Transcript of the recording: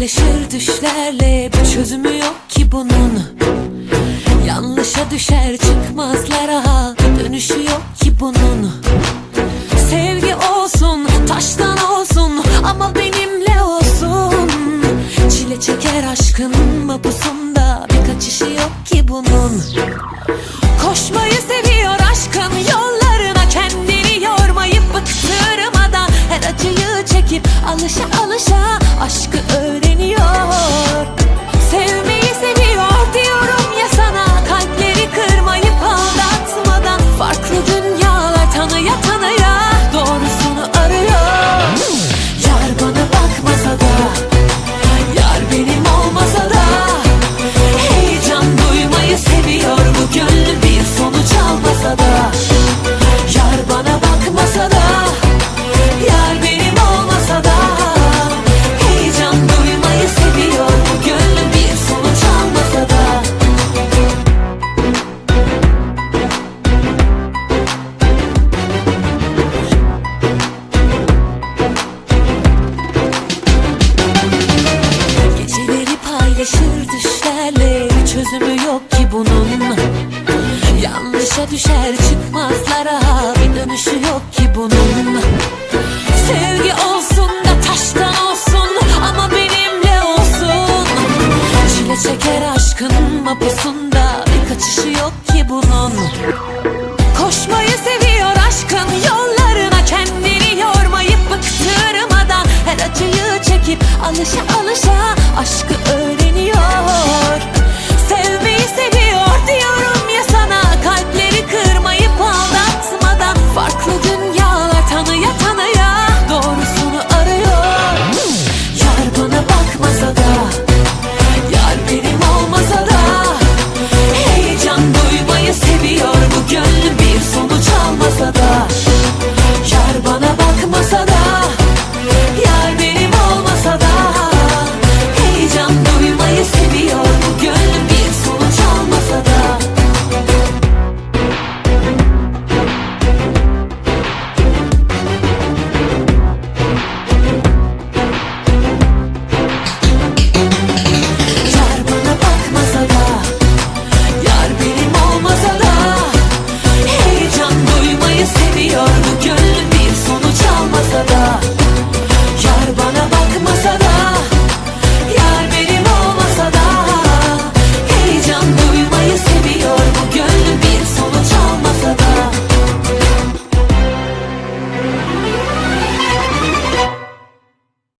düşlerle. Bir çözümü yok ki bunun. Yanlışa düşer çıkmazlara. Dönüşü yok ki bunun. Sevgi olsun taştan olsun. Ama benimle olsun. Çile çeker aşkın mapusunda bir kaçışı yok ki bunun. Koşmayı seviyor aşkın. Yollarına kendini yormayıp bıktırmadan Her acıyı çekip alışa alışa aşkı çözümü yok ki bunun. Yanlışa düşer çıkmazlara bir dönüşü yok ki bunun. Sevgi olsun da taştan olsun ama benimle olsun. Çile çeker aşkın mapusunda stada